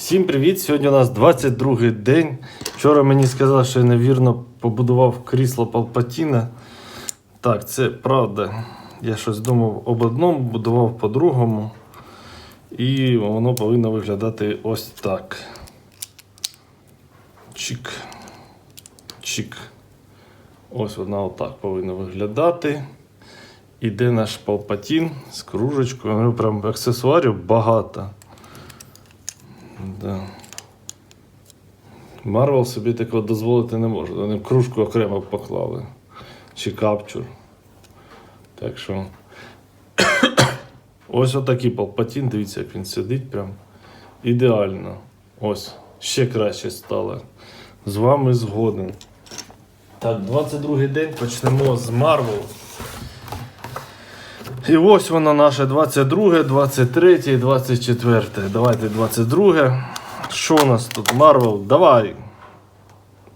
Всім привіт! Сьогодні у нас 22 день. Вчора мені сказали, що я невірно побудував крісло Палпатіна. Так, це правда. Я щось думав об одному, будував по-другому. І воно повинно виглядати ось так. Чик. Чик. Ось вона отак повинна виглядати. Іде наш Палпатін з кружечкою. Прям аксесуарів багато. Да. Марвел собі такого дозволити не може. Вони кружку окремо поклали. Чи капчур. Так що. Ось отакий Палпатін, дивіться, як він сидить прям ідеально. Ось, ще краще стало. З вами згоден. Так, 22 й день почнемо з Марвел. І ось воно наше 22, 23, 24. Давайте 22. Що у нас тут? Марвел, давай.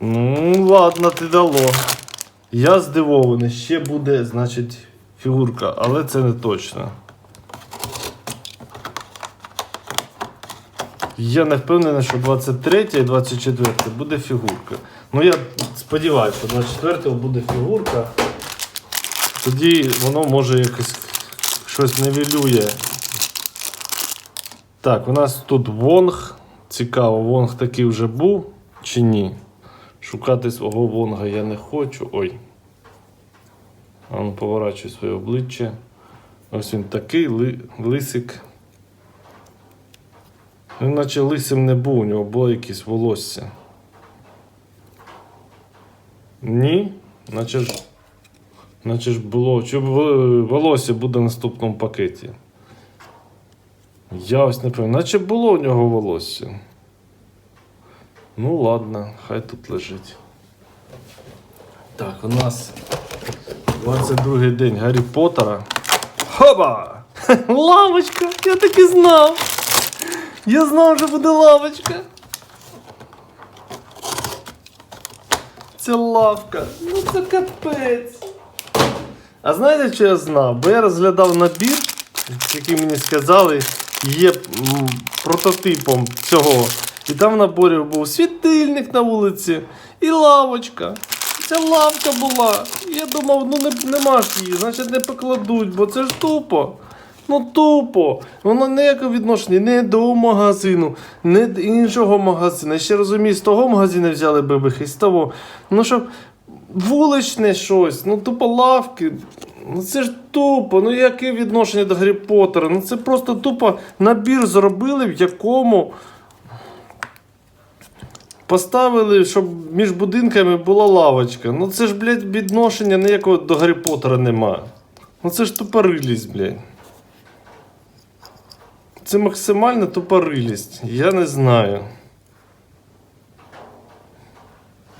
Ну, ладно, ти дало. Я здивований. Ще буде, значить, фігурка, але це не точно. Я не впевнений, що 23 і 24 буде фігурка. Ну я сподіваюся, що 24 буде фігурка. Тоді воно може якось щось невілює. Так, у нас тут Вонг. Цікаво, Вонг такий вже був чи ні? Шукати свого Вонга я не хочу. Ой. А ну поворачуй своє обличчя. Ось він такий ли, лисик. Він наче лисим не був, у нього було якесь волосся. Ні? Наче ж. Наче ж було. Чи волосся буде в наступному пакеті? Я ось не пам'ятаю. Наче було у нього волосся. Ну ладно, хай тут лежить. Так, у нас 22 й день Гаррі Поттера. Хоба! Лавочка! Я так і знав! Я знав, що буде лавочка. Це лавка. Ну це капець. А знаєте, що я знав? Бо я розглядав набір, який мені сказали, є прототипом цього. І там в наборі був світильник на вулиці і лавочка. Ця лавка була. Я думав, ну не, нема ж її, значить не покладуть, бо це ж тупо. Ну тупо. Воно ніякого відношення не до магазину, не до іншого магазину. Я ще розумію, з того магазину взяли бебехи, з того. Ну щоб вуличне щось, ну тупо лавки. Ну це ж тупо. Ну яке відношення до Гаррі Поттера? Ну це просто тупо набір зробили, в якому поставили, щоб між будинками була лавочка. Ну це ж, блядь, відношення ніякого до Гаррі Поттера немає. Ну це ж тупорилість, блядь. Це максимальна тупорилість. Я не знаю.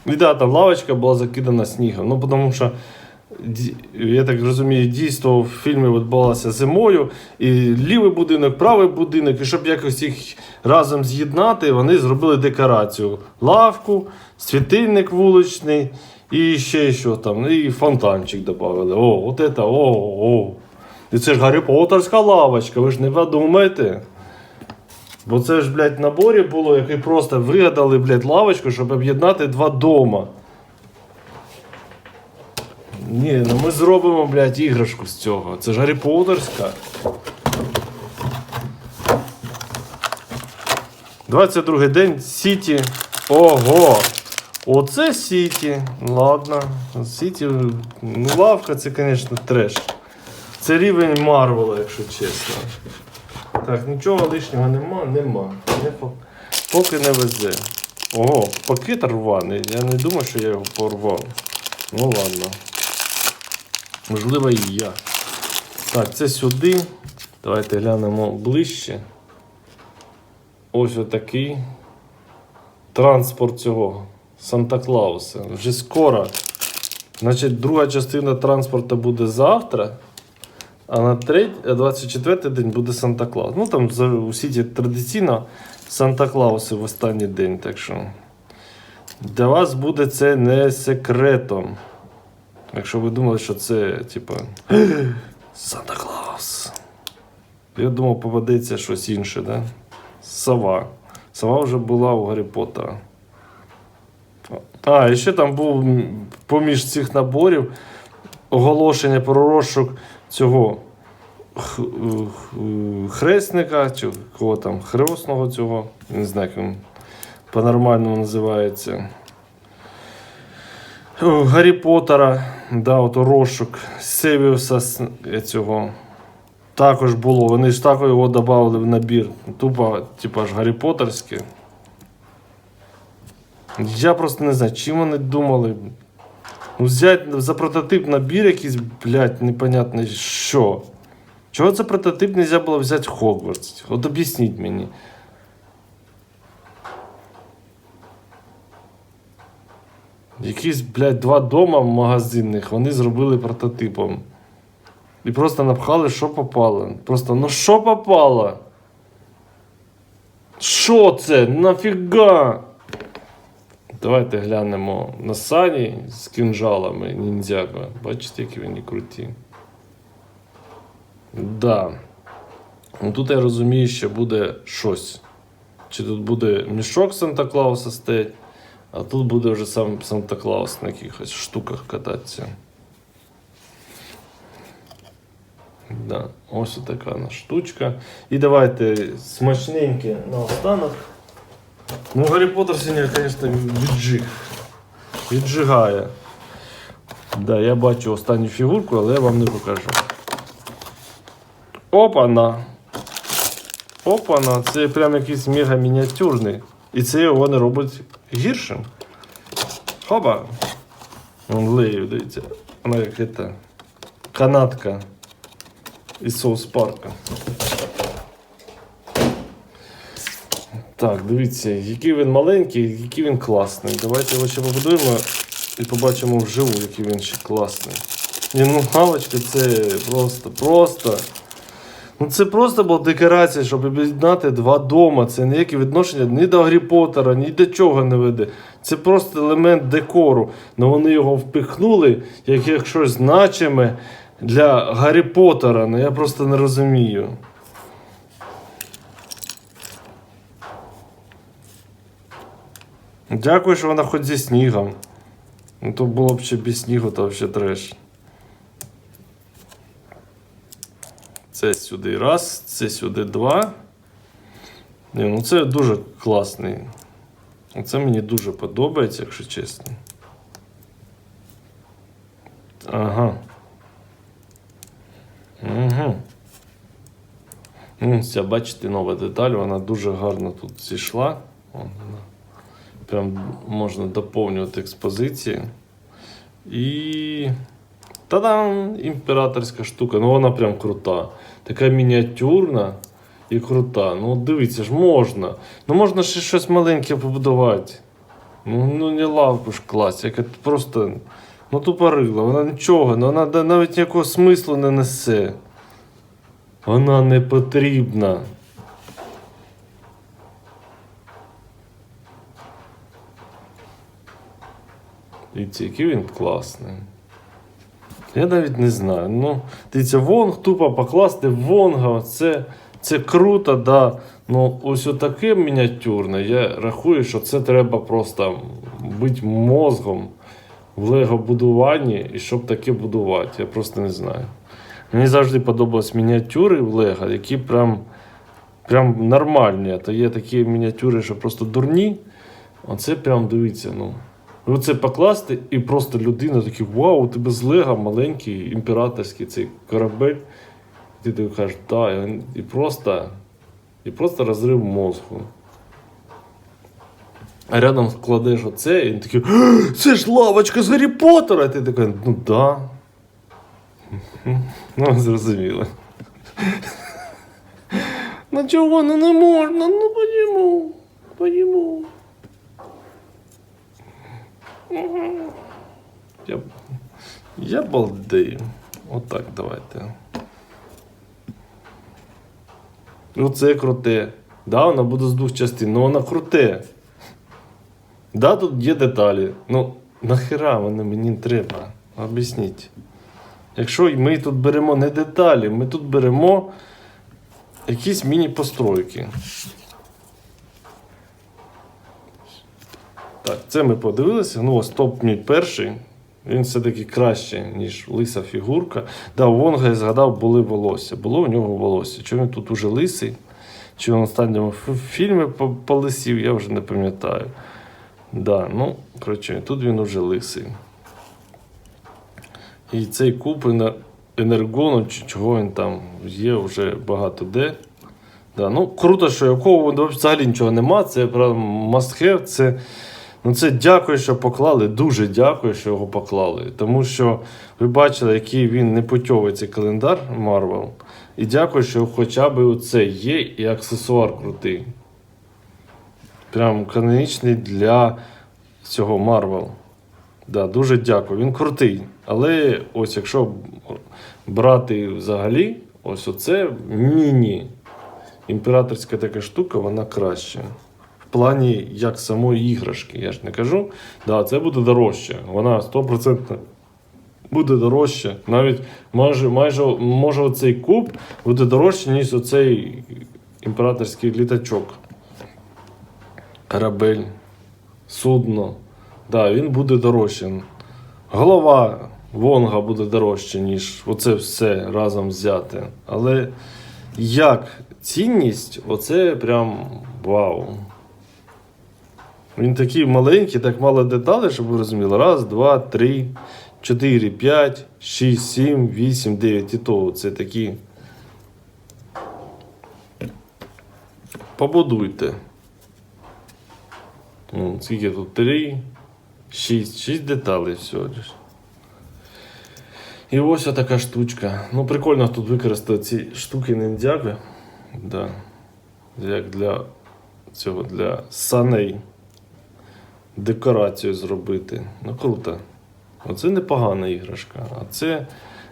І да, там лавочка була закидана снігом. Ну, тому що, я так розумію, дійство в фільмі відбувалося зимою, і лівий будинок, правий будинок, і щоб якось їх разом з'єднати, вони зробили декорацію. Лавку, світильник вуличний і ще що там, і фонтанчик додали. О, от це, о, о. І це ж Гаррі Поттерська лавочка, ви ж не подумайте. Бо це ж, блядь, наборі було, який просто вигадали, блядь, лавочку, щоб об'єднати два дома. Ні, ну ми зробимо, блядь, іграшку з цього. Це ж Гаррі Поттерська. 22 день Сіті. Ого! Оце Сіті. Ладно. Сіті. Ну, лавка це, звісно, треш. Це рівень Марвела, якщо чесно. Так, нічого лишнього нема, нема. Не Поки не везе. Ого, пакет рваний. Я не думав, що я його порвав. Ну ладно. Можливо, і я. Так, це сюди. Давайте глянемо ближче. Ось отакий транспорт цього Санта-Клауса. Вже скоро. Значить, друга частина транспорту буде завтра. А на треть, 24 день буде Санта Клаус. Ну там у світі традиційно Санта Клауси в останній день. Так що для вас буде це не секретом. Якщо ви думали, що це, типа. Санта Клаус. Я думав, попадеться щось інше, да? Сова. Сова вже була у Гаррі Поттера. А, і ще там був поміж цих наборів оголошення про розшук цього хресника, чи кого там, хресного цього, не знаю, як він по-нормальному називається. О, Гаррі Поттера, да, от розшук Севіуса цього. Також було. Вони ж також його додали в набір. Тупо, типа ж Гаррі Поттерське. Я просто не знаю, чим вони думали. Ну, взяти за прототип набір якийсь, блядь, непонятно що. Чого це прототип не можна було взяти Хогвартс? От об'ясніть мені. Якісь, блядь, два дома магазинних вони зробили прототипом. І просто напхали, що попало. Просто, ну що попало? Що це? Нафіга? Давайте глянемо на сані з кінжалами ніндзяго. Бачите, які вони круті. Да. Ну тут я розумію, що буде щось. Чи тут буде мішок Санта Клауса стоять, а тут буде вже сам Санта Клаус на якихось штуках кататися. Да, ось така вона штучка. І давайте смачненьке на останок. Ну, Гаррі Поттер сьогодні, звісно, віджиг. Віджигає. Да, я бачу останню фігурку, але я вам не покажу. Опана! Опана, це прям якийсь мега мініатюрний. І це його не робить гіршим. Хоба! Вон лею, дивіться. Вона як это, канатка із соус парка. Так, дивіться, який він маленький, який він класний. Давайте його ще побудуємо і побачимо вживу, який він ще класний. Ні, ну галочка це просто, просто. Ну це просто була декорація, щоб об'єднати два дома. Це ніяке відношення ні до Гаррі Поттера, ні до чого не веде. Це просто елемент декору. Ну вони його впихнули як, як щось значиме для Гаррі Поттера. Ну я просто не розумію. Дякую, що вона хоч зі снігом. Ну то було б ще без снігу, то взагалі треш. Це сюди раз, це сюди два. Ні, ну це дуже класний. Це мені дуже подобається, якщо чесно. Ага. Угу. Ця, бачите, нова деталь, вона дуже гарно тут зійшла. Прям можна доповнювати експозиції. І. Та-дам! Імператорська штука. Ну вона прям крута. Така мініатюрна і крута. Ну, дивіться ж, можна. Ну можна ще щось маленьке побудувати. Ну, ну не лавку ж класть, яка просто. Ну тупорила, вона нічого, ну, вона навіть ніякого смислу не несе. Вона не потрібна. Дивіться, який він класний. Я навіть не знаю. Ну, дивіться, вонг тупо покласти вонга. Це, це круто, да. Ну, ось отаке мініатюрне. Я рахую, що це треба просто бути мозгом в лего-будуванні і щоб таке будувати. Я просто не знаю. Мені завжди подобались мініатюри в Лего, які прям, прям нормальні. То є такі мініатюри, що просто дурні. Оце прям дивіться, ну. І Оце покласти, і просто людина такий, вау, у тебе з маленький імператорський цей корабель. І Ти так кажеш, так, і просто, і просто розрив мозку. А рядом кладеш оце, і він такий, це ж лавочка з Гаррі Поттера! І ти такий, ну да. Ну, зрозуміло. Ну чого, ну не можна, ну подіму, подіму. Я, я балдею. Отак давайте. Оце круте. Да, вона буде з двох частин, але вона круте. Да, тут є деталі. Ну, нахера вони мені треба? Об'ясніть. Якщо ми тут беремо не деталі, ми тут беремо якісь міні-постройки. Так, це ми подивилися. Ну, ось топ мій перший. Він все-таки краще, ніж лиса фігурка. Да, у Вонга я згадав, були волосся. Було у нього волосся. Чи він тут уже лисий? Чи в останньому фільмі по- полисів, я вже не пам'ятаю. Да, ну, коротше, тут він уже лисий. І цей куб ене- енергону, чи чого він там є вже багато де. Да, ну, круто, що якого взагалі нічого нема. Це прям must have. Це, ну, це дякую, що поклали. Дуже дякую, що його поклали. Тому що ви бачили, який він непутьовий цей календар Marvel. І дякую, що хоча б оце є і аксесуар крутий. Прям канонічний для цього Marvel. Да, дуже дякую. Він крутий. Але ось якщо брати взагалі, ось оце міні. Імператорська така штука, вона краща. Плані як самої іграшки. Я ж не кажу, да, це буде дорожче. Вона 100% буде дорожче. Навіть майже, майже може оцей куб буде дорожче, ніж оцей імператорський літачок. Корабель, судно. Да, він буде дорожче. Голова Вонга буде дорожче, ніж оце все разом взяте. Але як цінність, оце прям вау. Він такий маленький, так мало деталей, щоб ви розуміли. Раз, два, три, чотири, п'ять, шість, сім, вісім, дев'ять. І то це такі. Побудуйте. Ну, скільки тут? Три, шість, шість деталей всього. лиш. І ось така штучка. Ну, прикольно тут використати ці штуки ниндзяги. Да. Як для цього для саней. Декорацію зробити. Ну круто. Оце непогана іграшка. А це.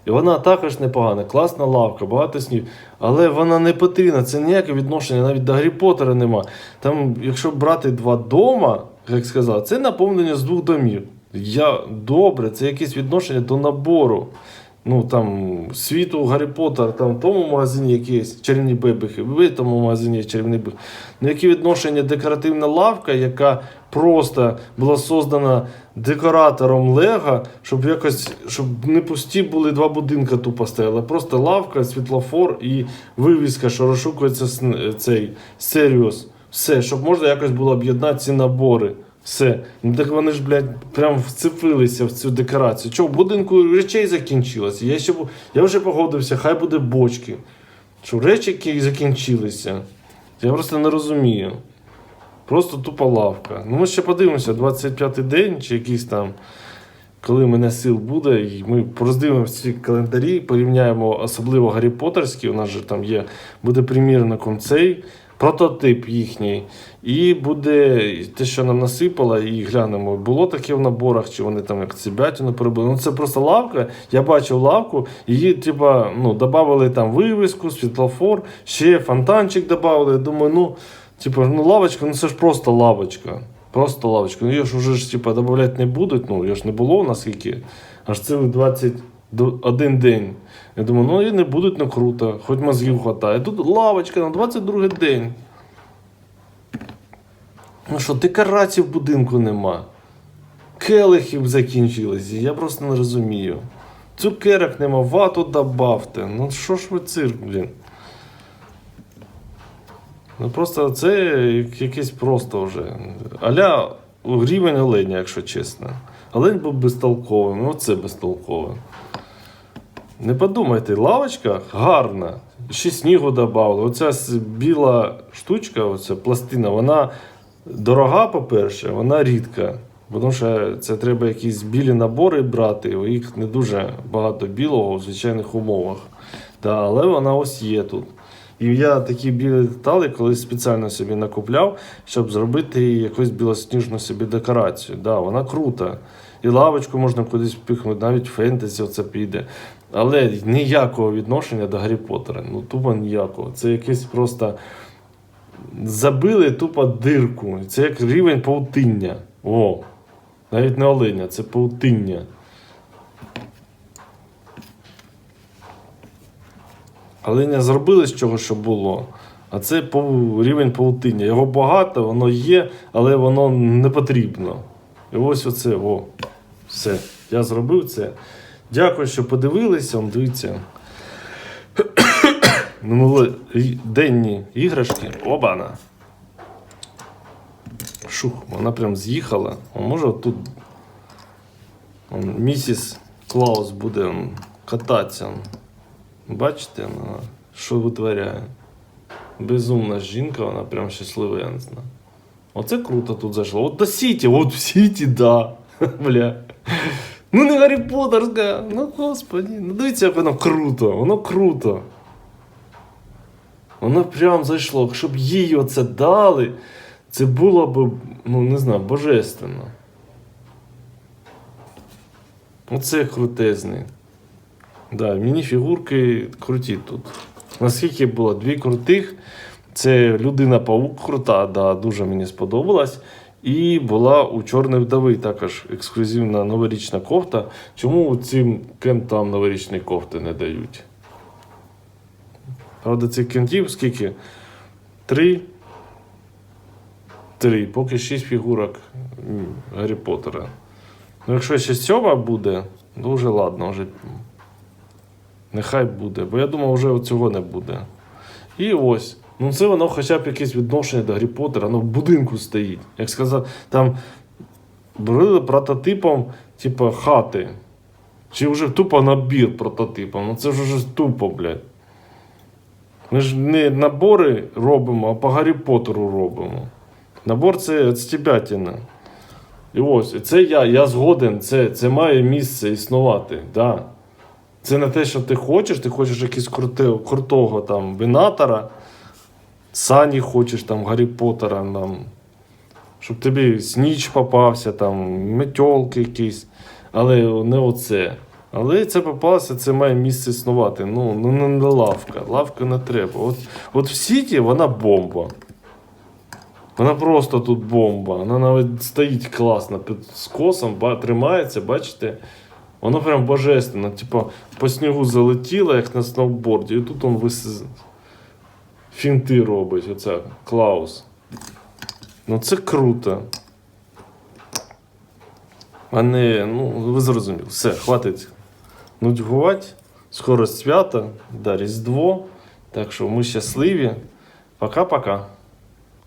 І вона також непогана, класна лавка, багато снів. Але вона не потрібна, це ніяке відношення навіть до Гаррі Поттера нема. Там, якщо брати два дома, як сказав, це наповнення з двох домів. Я добре, це якесь відношення до набору. Ну там світу Гаррі Поттер, там в тому магазині якісь чарівні бебехи, в тому магазині є чарівні. Ну які відношення декоративна лавка, яка просто була создана декоратором Лего, щоб якось, щоб не пусті були два будинки тупо стояли, просто лавка, світлофор і вивіска, що розшукується цей Серіус. Все, щоб можна якось було об'єднати ці набори. Все. Ну так вони ж, блядь, прям вцепилися в цю декорацію. Чого, в будинку речей закінчилося. Я, ще, я вже погодився, хай буде бочки. Що речі, які закінчилися. Я просто не розумію. Просто тупа лавка. Ну, ми ще подивимося, 25-й день чи якийсь там, коли мене сил буде, і ми роздивимося ці календарі, порівняємо особливо Гаррі Поттерські, у нас же там є, буде примірником цей прототип їхній. І буде те, що нам насипало, і глянемо, було таке в наборах, чи вони там як цибятину перебили. Ну це просто лавка. Я бачив лавку, її, типа, ну, додали там вивіску, світлофор, ще фонтанчик додали. Думаю, ну. Типа, ну лавочка, ну це ж просто лавочка. Просто лавочка. Ну її ж уже ж типа додавати не будуть. Ну, її ж не було наскільки. Аж цілих 21 день. Я думаю, ну і не будуть, ну круто, хоч мозгів хватає. Тут лавочка на 22 день. Ну що, декорацій в будинку нема. Келихів закінчилися. Я просто не розумію. Цукерок нема, вату добавте. Ну що ж ви цирк, блін. Ну просто це як- якесь просто вже. Аля рівень оленя, якщо чесно. Олень був безтолковим, ну це безтолкове. Не подумайте, лавочка гарна. Ще снігу додали. Оця біла штучка, оця пластина, вона дорога, по-перше, вона рідка. Тому що це треба якісь білі набори брати, їх не дуже багато білого в звичайних умовах. Да, але вона ось є тут. І я такі білі деталі колись спеціально собі накупляв, щоб зробити якусь білосніжну собі декорацію. Да, вона крута. І лавочку можна кудись впихнути, навіть фентезі це піде. Але ніякого відношення до Гаррі Поттера. Ну, тупо ніякого. Це якесь просто забили тупо дирку. Це як рівень паутиння. О, навіть не оленя, це паутиння. Оленя зробили з чого, що було. А це рівень павутиння. Його багато, воно є, але воно не потрібно. І ось оце, о, все. Я зробив це. Дякую, що подивилися. Дивіться. Минулоденні іграшки. Обана. Шух, вона прям з'їхала. А може тут он, місіс Клаус буде он, кататися. он. Бачите, вона що витворяє? Безумна жінка, вона прям знаю. Оце круто тут зайшло. От до Сіті, от в Сіті, да. Бля. Ну не Гаррі Поттерська. Ну господі. Ну дивіться, як воно круто. Воно круто. Воно прям зайшло. Щоб їй оце дали, це було б, ну не знаю, божественно. Оце крутезний. Да, мініфігурки круті тут. Наскільки було дві крутих. Це людина павук крута, да, дуже мені сподобалась. І була у Чорної вдови також ексклюзивна новорічна кофта. Чому цим кентам новорічні кофти не дають? Правда, цих кентів скільки? Три. Три, поки шість фігурок Гаррі Поттера. Ну, якщо ще сьома буде, то вже ладно, вже нехай буде. Бо я думав, вже цього не буде. І ось. Ну, це воно хоча б якесь відношення до Гаррі Поттера, воно в будинку стоїть. Як сказати, там брали прототипом, типу, хати. Чи вже тупо набір прототипом. Ну це вже тупо, блядь. Ми ж не набори робимо, а по Гаррі Поттеру робимо. Набор це стібятіна. І ось, це я, я згоден, це, це має місце існувати. Да. Це не те, що ти хочеш, ти хочеш якийсь крутого там винатора, Сані хочеш там Гаррі Поттера, там, щоб тобі сніч попався, там, метьолки якісь, але не оце. Але це попалося, це має місце існувати. Ну, ну не, лавка. Лавка не треба. От, от в Сіті вона бомба. Вона просто тут бомба. Вона навіть стоїть класно під скосом, тримається, бачите? Воно прям божественно. Типа по снігу залетіло, як на сноуборді, і тут он вис... фінти робить. Оце Клаус. Ну це круто. А ну, ви зрозуміли. Все, хватить нудьгувати. Скоро свята, да, Різдво. Так що ми щасливі. Пока-пока.